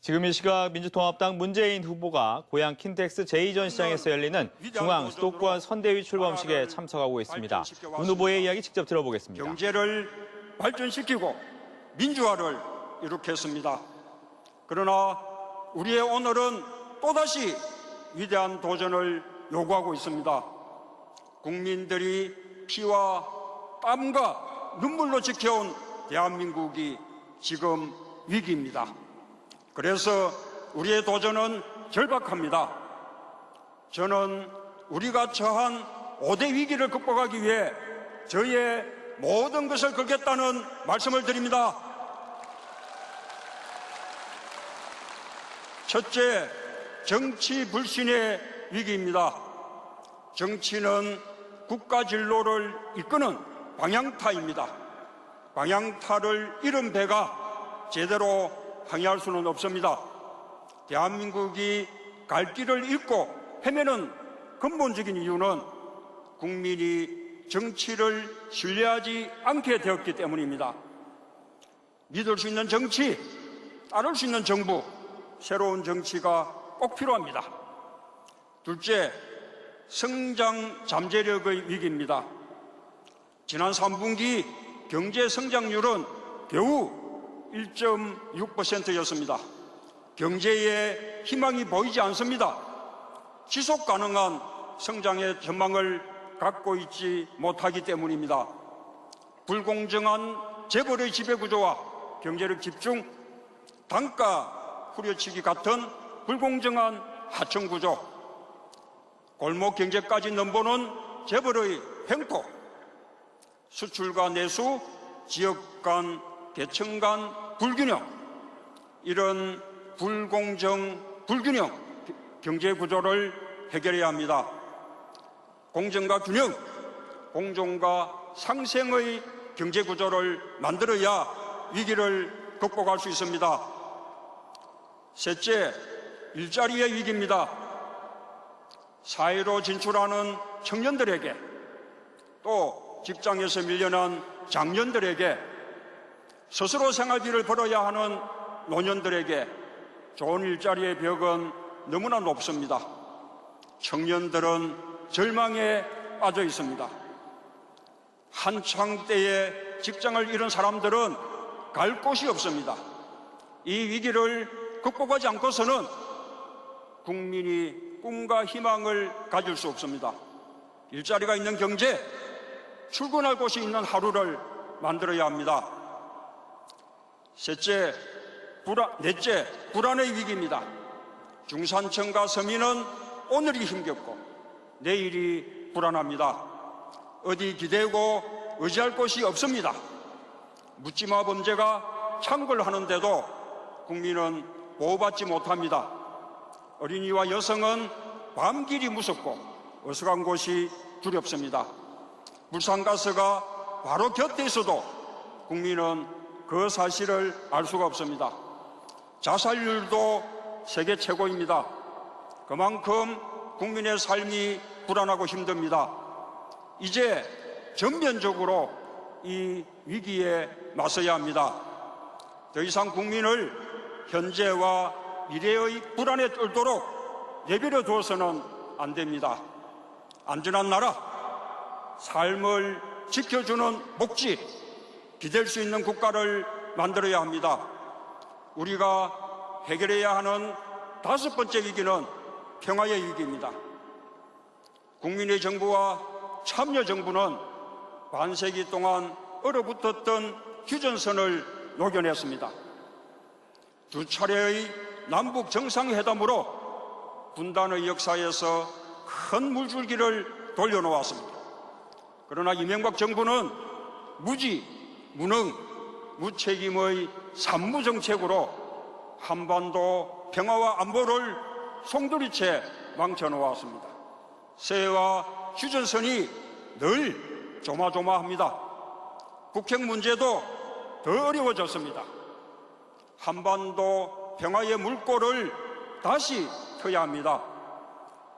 지금 이 시각 민주통합당 문재인 후보가 고향 킨텍스 제2전 시장에서 열리는 중앙 수도권 선대위 출범식에 참석하고 있습니다. 문 후보의 이야기 직접 들어보겠습니다. 경제를 발전시키고 민주화를 이룩했습니다. 그러나 우리의 오늘은 또다시 위대한 도전을 요구하고 있습니다. 국민들이 피와 땀과 눈물로 지켜온 대한민국이 지금 위기입니다. 그래서 우리의 도전은 절박합니다. 저는 우리가 처한 5대 위기를 극복하기 위해 저의 모든 것을 걸겠다는 말씀을 드립니다. 첫째, 정치 불신의 위기입니다. 정치는 국가 진로를 이끄는 방향타입니다. 방향타를 잃은 배가 제대로 항해할 수는 없습니다. 대한민국이 갈 길을 잃고 헤매는 근본적인 이유는 국민이 정치를 신뢰하지 않게 되었기 때문입니다. 믿을 수 있는 정치, 따를 수 있는 정부, 새로운 정치가 꼭 필요합니다. 둘째, 성장 잠재력의 위기입니다. 지난 3분기 경제 성장률은 겨우 1.6%였습니다. 경제에 희망이 보이지 않습니다. 지속 가능한 성장의 전망을 갖고 있지 못하기 때문입니다. 불공정한 재벌의 지배구조와 경제력 집중, 단가 후려치기 같은 불공정한 하청구조, 골목 경제까지 넘보는 재벌의 횡포, 수출과 내수, 지역 간, 계층 간 불균형, 이런 불공정, 불균형 경제 구조를 해결해야 합니다. 공정과 균형, 공정과 상생의 경제 구조를 만들어야 위기를 극복할 수 있습니다. 셋째, 일자리의 위기입니다. 사회로 진출하는 청년들에게 또 직장에서 밀려난 장년들에게 스스로 생활비를 벌어야 하는 노년들에게 좋은 일자리의 벽은 너무나 높습니다. 청년들은 절망에 빠져 있습니다. 한창 때에 직장을 잃은 사람들은 갈 곳이 없습니다. 이 위기를 극복하지 않고서는 국민이 꿈과 희망을 가질 수 없습니다. 일자리가 있는 경제, 출근할 곳이 있는 하루를 만들어야 합니다. 셋째, 불안, 넷째, 불안의 위기입니다. 중산층과 서민은 오늘이 힘겹고 내일이 불안합니다. 어디 기대고 의지할 곳이 없습니다. 묻지마 범죄가 창궐하는데도 국민은 보호받지 못합니다. 어린이와 여성은 밤길이 무섭고 어서간 곳이 두렵습니다. 불상가스가 바로 곁에 있어도 국민은 그 사실을 알 수가 없습니다. 자살률도 세계 최고입니다. 그만큼 국민의 삶이 불안하고 힘듭니다. 이제 전면적으로 이 위기에 나서야 합니다. 더 이상 국민을 현재와 미래의 불안에 떨도록 내버려 두어서는 안 됩니다. 안전한 나라, 삶을 지켜주는 목지, 기댈 수 있는 국가를 만들어야 합니다. 우리가 해결해야 하는 다섯 번째 위기는 평화의 위기입니다. 국민의 정부와 참여 정부는 반세기 동안 얼어붙었던 휴전선을 녹여냈습니다. 두 차례의 남북 정상회담으로 분단의 역사에서 큰 물줄기를 돌려놓았습니다. 그러나 이명박 정부는 무지, 무능, 무책임의 산무정책으로 한반도 평화와 안보를 송두리째 망쳐놓았습니다. 세와 휴전선이 늘 조마조마합니다. 북핵 문제도 더 어려워졌습니다. 한반도 평화의 물꼬를 다시 터야 합니다.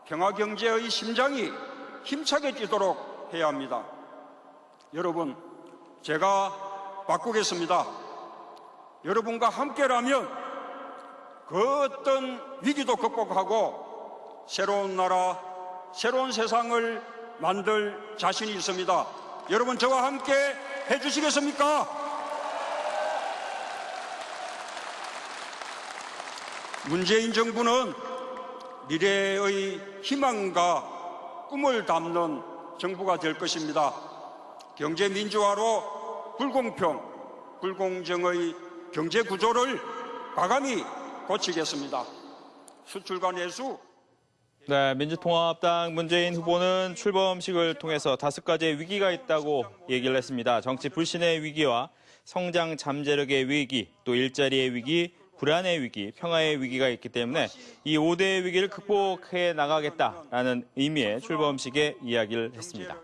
평화 경제의 심장이 힘차게 뛰도록 해야 합니다. 여러분, 제가 바꾸겠습니다. 여러분과 함께라면 그 어떤 위기도 극복하고 새로운 나라, 새로운 세상을 만들 자신이 있습니다. 여러분 저와 함께 해주시겠습니까? 문재인 정부는 미래의 희망과 꿈을 담는 정부가 될 것입니다. 경제 민주화로 불공평, 불공정의 경제 구조를 과감히 고치겠습니다. 수출과 내수, 네, 민주통합당 문재인 후보는 출범식을 통해서 다섯 가지의 위기가 있다고 얘기를 했습니다. 정치 불신의 위기와 성장 잠재력의 위기, 또 일자리의 위기, 불안의 위기, 평화의 위기가 있기 때문에 이 5대의 위기를 극복해 나가겠다라는 의미의 출범식에 이야기를 했습니다.